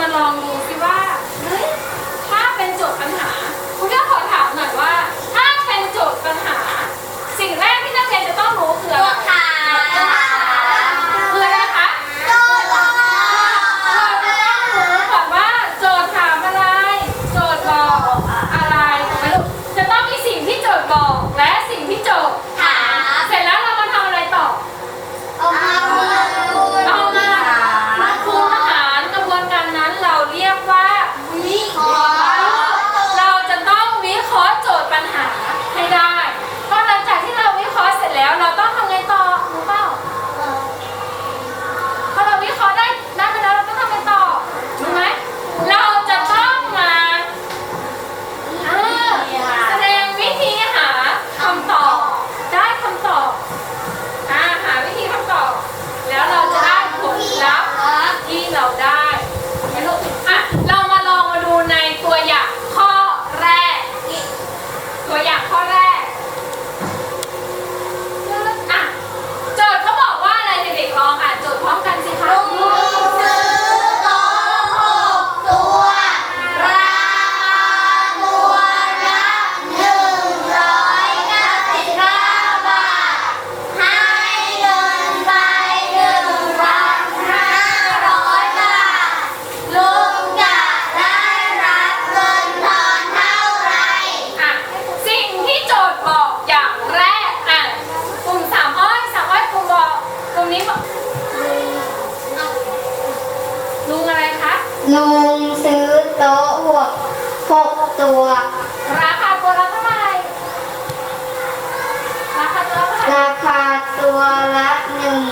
Mana?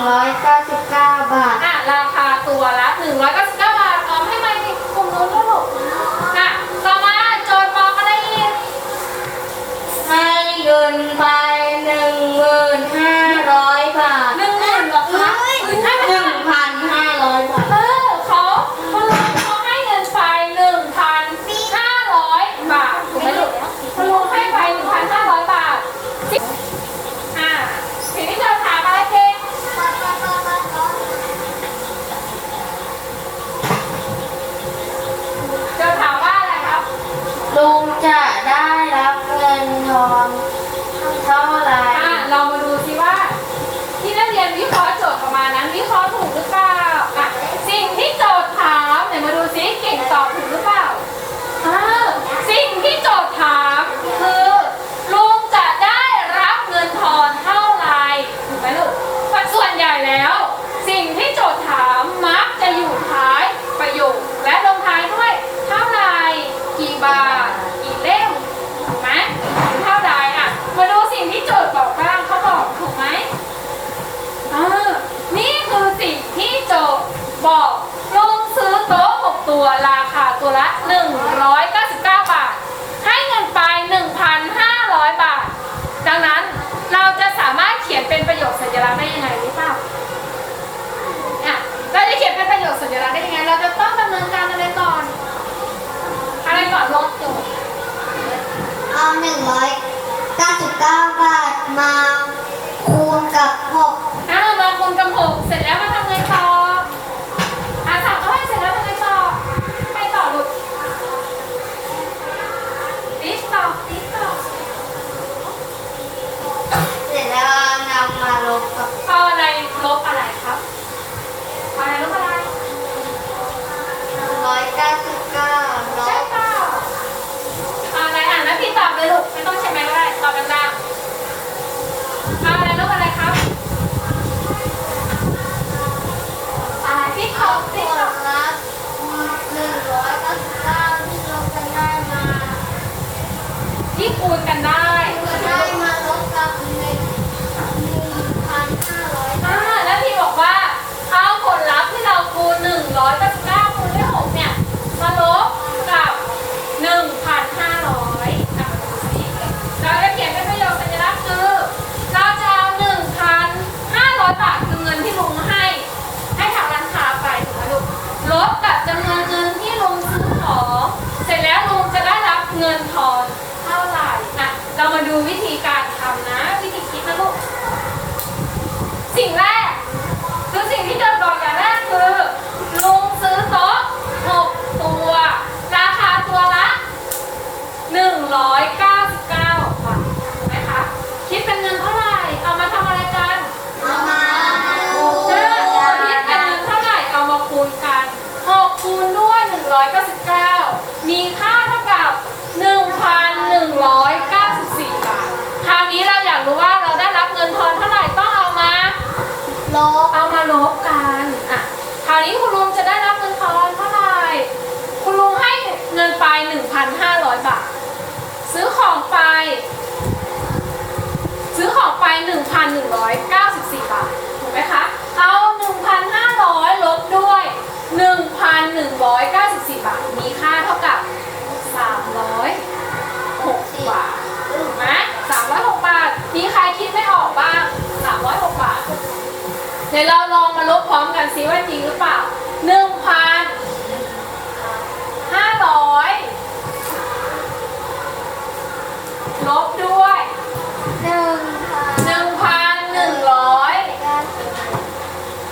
199 บาท อะราคาตัวละ 199 บาทมา 1,500 บาท ซื้อของไป ซื้อของไป 1,194 บาท ถูกไหมคะ เอา 1,500 ลบด้วย 1,194 บาท มีค่าเท่ากับ 306 บาท ถูกไหม306 บาท มีใครคิดไม่ออกบ้าง 306 บาท เดี๋ยวเราลองมาลบพร้อมกันซิว่าจริงหรือเปล่า 1,000 500 ลบด้วย หนึ่ง 1,100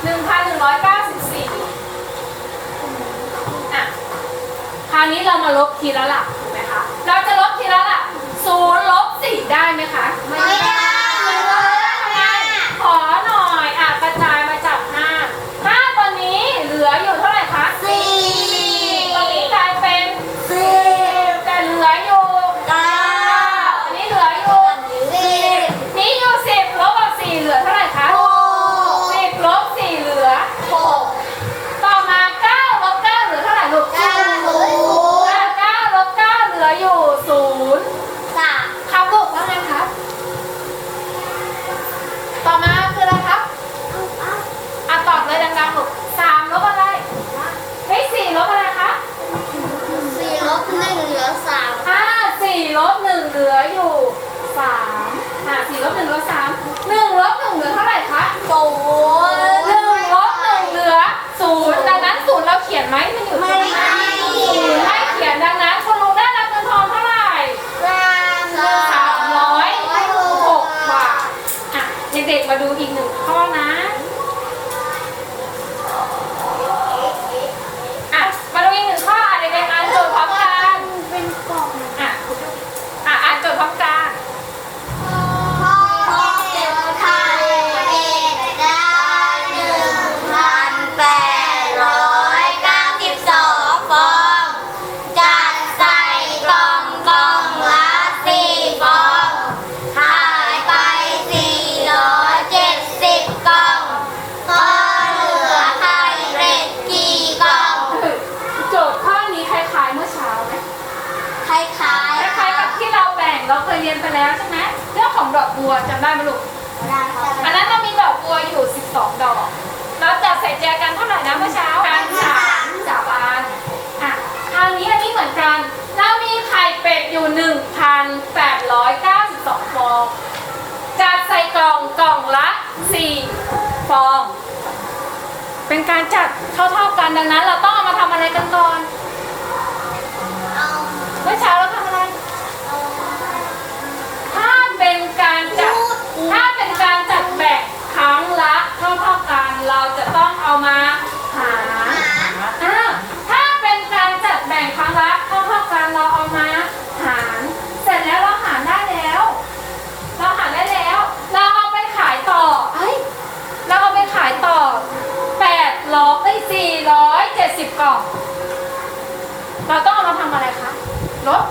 1,194อะ ค ราวนี้เรามาลบทีละหลักถูกไหมคะ เราจะลบทีละหลักศูนย์ลบสี่ได้ไหมคะ ไม่ได้ ขอหน่อยอะกระจายมาจากห้าห้าตัวนี้เหลืออยู่เท่าไหร่คะ สี่ ตัวนี้กลายเป็น สิบ แต่เหลืออยู่ เก้า อันนี้เหลืออยู่ สิบ นี่อยู่สิบลบกับสี่เหลือเท่าไหร่คะ หก สิบลบสี่เหลือ หก ต่อมาเก้าลบเก้าเหลือเท่าไหร่ลูก เก้าศูนย์ อะเก้าลบเก้าเหลืออยู่ศูนย์ สาม ครับลูกว่าไงครับ ต่อมาคืออะไรครับอะตอบเลยดังๆลูกสามลบอะไรเฮ้ยสี่ลบอะไรคะ สี่ลบหนึ่งเหลือสาม ห้าสี่ลบหนึ่งเหลืออยู่สามอะสี่ลบหนึ่งเหลือสามหนึ่งลบหนึ่งเหลือเท่าไห ร่ ไปแล้วใช่ไหมเรื่องของดอกบัวจำได้ไหมลูกๆได้ครับอันนั้นเรามีดอกบัวอยู่ 12 ดอก เราจัดใส่แจกันเท่าไหร่นะเมื่อเช้ากันสามสามอันอะคราวนี้อันนี้เหมือนกัน เรามีไข่เป็ดอยู่ 1,892 ฟอง จัดใส่กล่องกล่องละ 4 ฟอง เป็นการจัดเท่าๆกันดังนั้น เราต้องเอามาทำอะไรกันก่อนเอาเมื่อเช้าเราทำอะไร ถ้าเป็นการจัดแบ่งครั้งละเท่าเท่าๆกันเราจะต้องเอามาหารอ่าถ้าเป็นการจัดแบ่งครั้งละเท่าเท่าๆกันเราเอามาหารเสร็จแล้วเราหารได้แล้ว เราหารได้แล้ว เราเอาไปขายต่อเอ้ยเราเอาไปขายต่อแปดร้อยสี่ร้อยเจ็ดสิบกล่อง เราต้องเอามาทำอะไรคะลด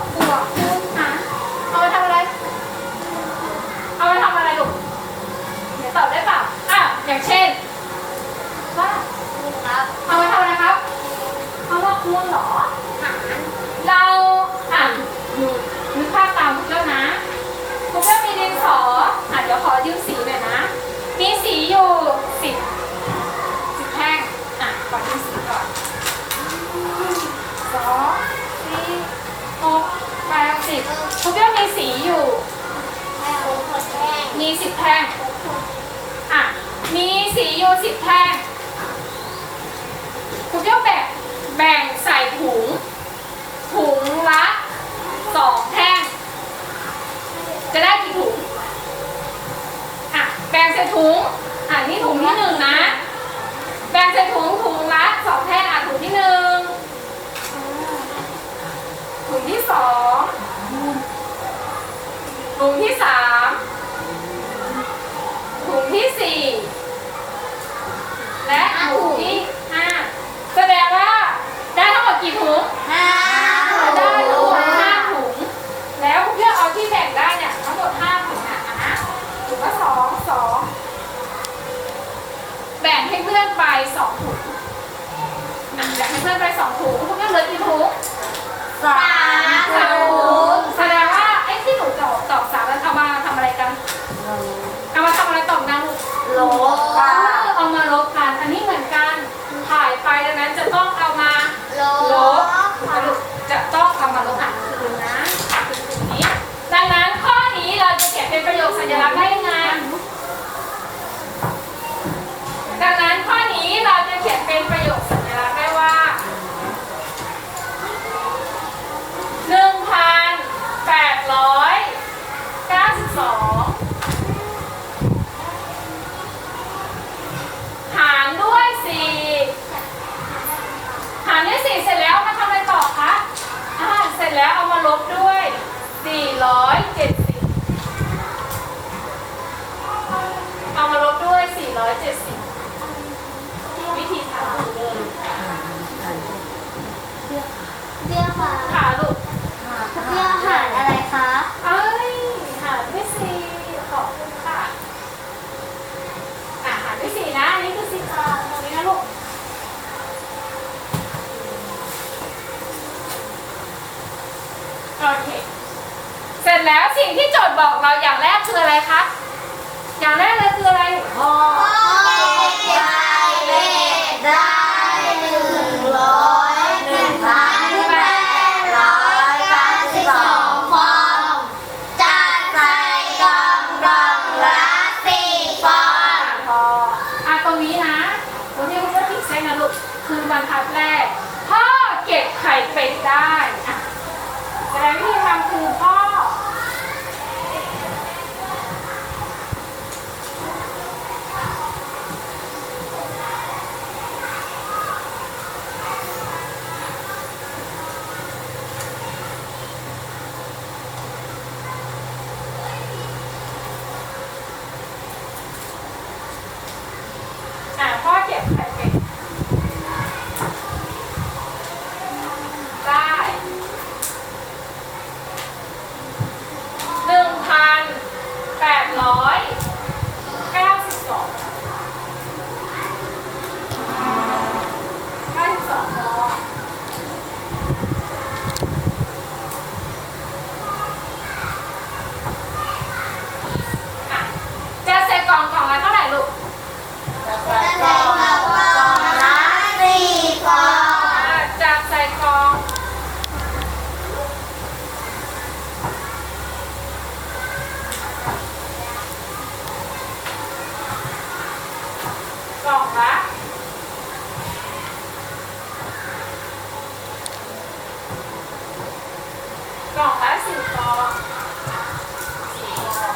ลุ่มที่สาม จะต้ สิ่งที่โจทย์บอกเราอย่างแรกคืออะไรคะ อย่างแรกเลยคืออะไรบอกเลขเลขได้หนึ่งร้อยหนึ่งพันแปดร้อยเก้สิบสองฟองจัดใกองกองละสี่ฟองอะตรงนี้นะตรงนี้มันก็ติดเส้นนะลูก คือบรรทัดแรก พ่อเก็บไข่เป็ดได้อะแต่วิธีทำคือพ่อ กล่องละสิบฟองสี่ฟอง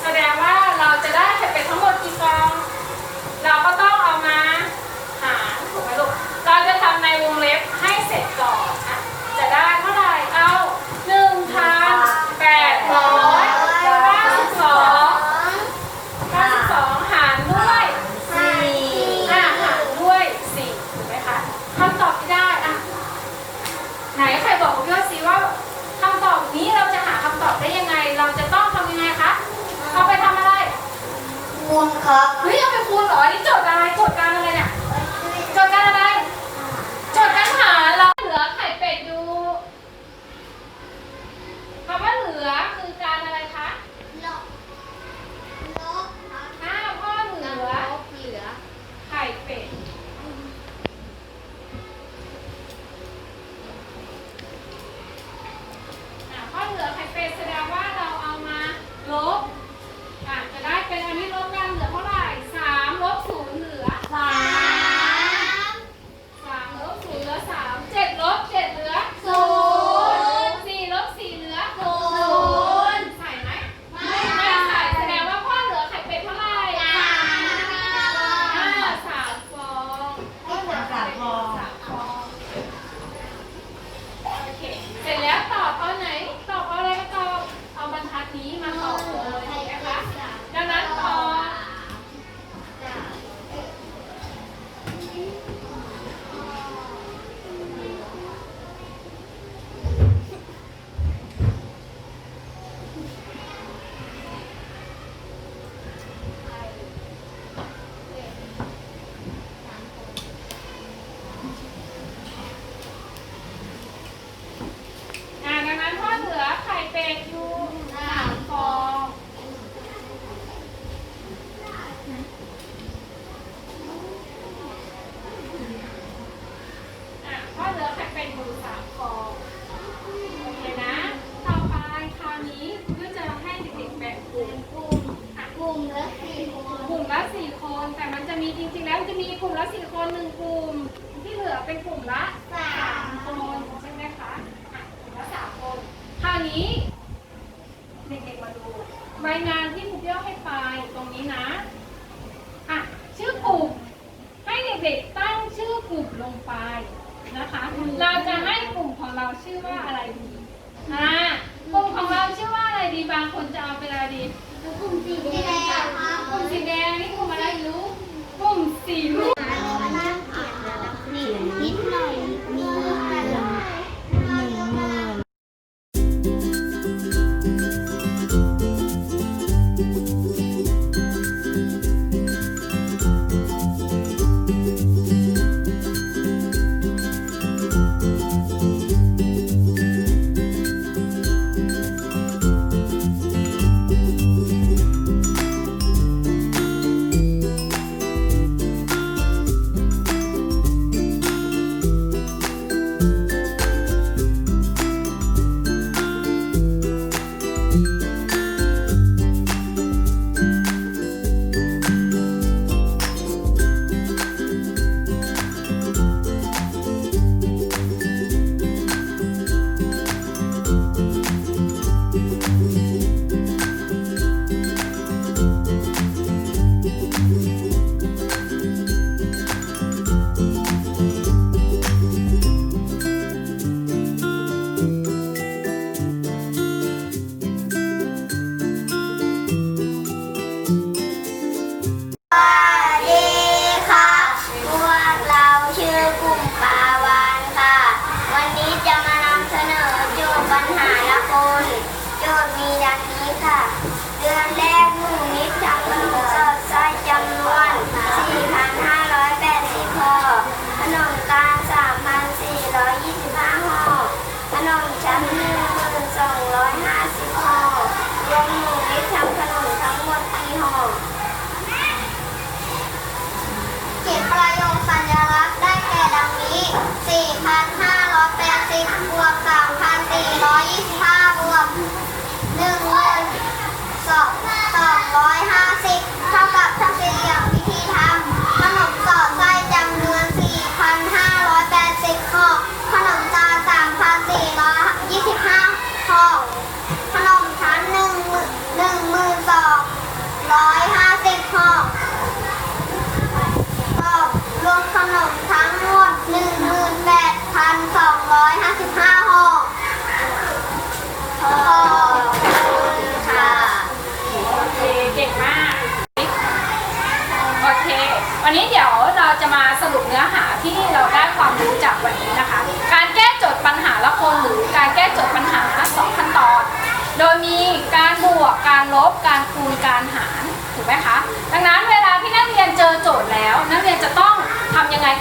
แสดงว่าเราจะได้เผ็ดเปทั้งหมดกี่ฟอง เราก็ต้อง ดีบางคนจะเอาเป็นอะไรดีกลุ่มสีแดงกลุ่สีแดงนี่กลุ่มอะไรรู้กลุ่มสีม่ว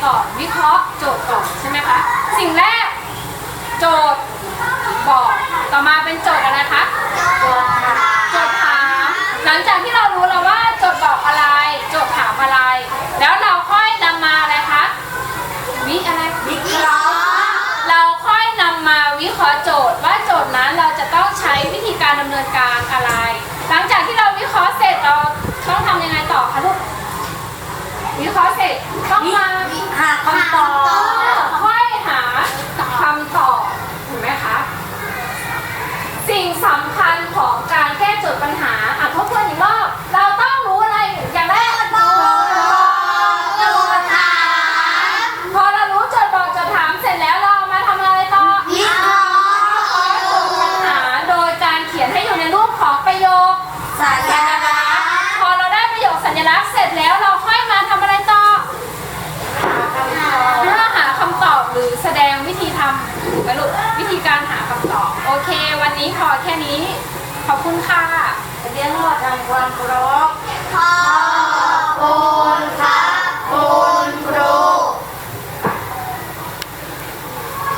่อนวิเคราะห์โจทย์ก่อนใช่ไหมคะสิ่งแรก โจทย์บอกต่อมาเป็นโจทย์อะไรคะโจทย์ถามหลังจากที่เรารู้แล้วว่าโจทย์บอกอะไร โจทย์ถามอะไร แล้วเราค่อยนำมาอะไรคะวิอะไรวิเคราะห์เราค่อยนำมาวิเคราะห์โจทย์ว่าโจทย์นั้นเราจะต้องใช้วิธีการดำเนินการอะไร หลังจากที่เราวิเคราะห์เสร็จเราต้องทำยังไงต่อคะลูกวิเคราะห์เสร็จต้องมา หาคำตอบค่อยหาคำตอบถูกไหมคะ สิ่งสำคัญของการแก้โจทย์ปัญหา วันครบพ่อ